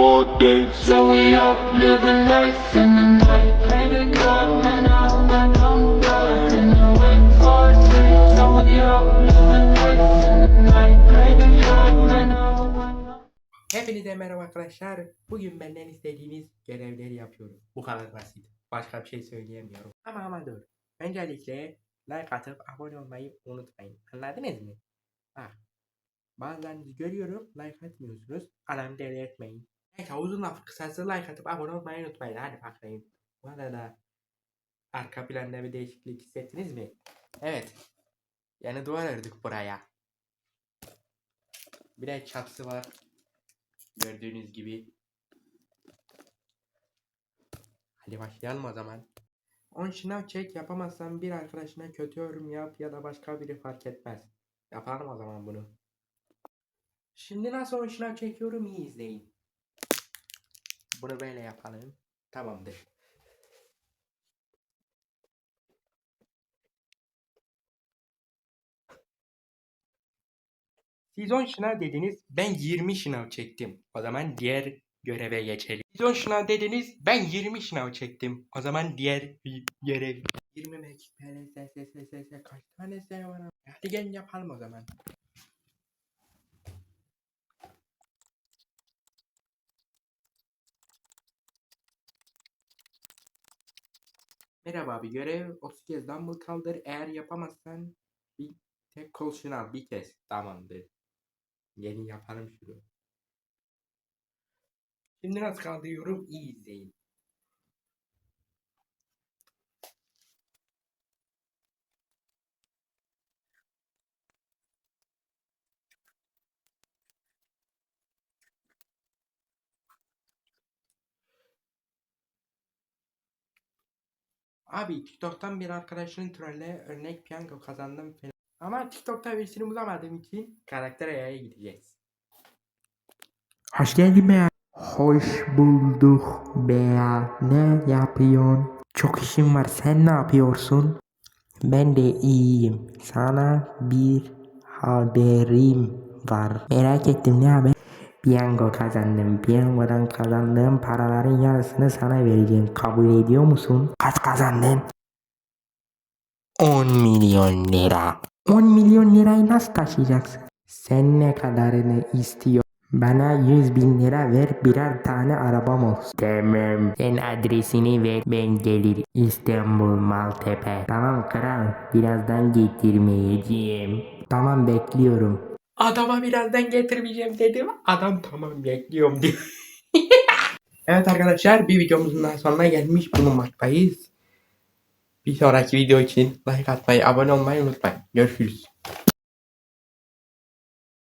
four days, so we up living life in the night. Painted up, man, out, man, I'm done. And for it, so we up living life in the night. Painted up, man, I'm Hepinize merhaba arkadaşlar. Bugün benden istediğiniz görevleri yapıyorum. Bu kadar basit. Başka bir şey söyleyemiyorum. Ama ama dur. Öncelikle like atıp abone olmayı unutmayın. Anladınız mı? Bak. Bazen görüyorum like atmıyorsunuz. Anamı deli etmeyin. Neyse uzun laf like atıp abone olmayı unutmayın. Hadi bakayım. Bu arada arka planda bir değişiklik mi? Evet. Yani duvar ördük buraya. Bir de var. Gördüğünüz gibi. Hadi başlayalım o zaman. 10 şınav çek yapamazsan bir arkadaşına kötü yorum yap ya da başka biri fark etmez. Yapalım o zaman bunu. Şimdi nasıl 10 şınav çekiyorum iyi izleyin. Bunu böyle yapalım. Tamamdır. Siz 10 şınav dediniz, ben 20 şınav çektim. O zaman diğer göreve geçelim. Siz 10 şınav dediniz, ben 20 şınav çektim. O zaman diğer görev. 20 mekik PLSSSS kaç tane S var? Hadi gelin yapalım o zaman. Merhaba bir görev 30 kez dumbbell kaldır. Eğer yapamazsan bir tek kol şınav bir kez. Tamamdır. Yeni yaparım şunu. Şimdi nasıl kaldırıyorum iyi izleyin. Abi TikTok'tan bir arkadaşının trolle örnek piyango kazandım falan. Ama TikTok'ta birisini bulamadığım için karakter ayaya gideceğiz. Hoş geldin be. Hoş bulduk be. Ne yapıyorsun? Çok işim var. Sen ne yapıyorsun? Ben de iyiyim. Sana bir haberim var. Merak ettim ne haber? Piyango kazandım. Piyangodan kazandığım paraların yarısını sana vereceğim. Kabul ediyor musun? Kaç kazandın? 10 milyon lira. 10 milyon lirayı nasıl taşıyacaksın? Sen ne kadarını istiyor? Bana 100 bin lira ver birer tane arabam olsun. Tamam. Sen adresini ver ben gelirim. İstanbul Maltepe. Tamam kral. Birazdan getirmeyeceğim. Tamam bekliyorum. Adama birazdan getirmeyeceğim dedim. Adam tamam bekliyorum diyor. evet arkadaşlar bir videomuzun daha sonuna gelmiş bulunmaktayız. Bir sonraki video için like atmayı, abone olmayı unutmayın. Görüşürüz.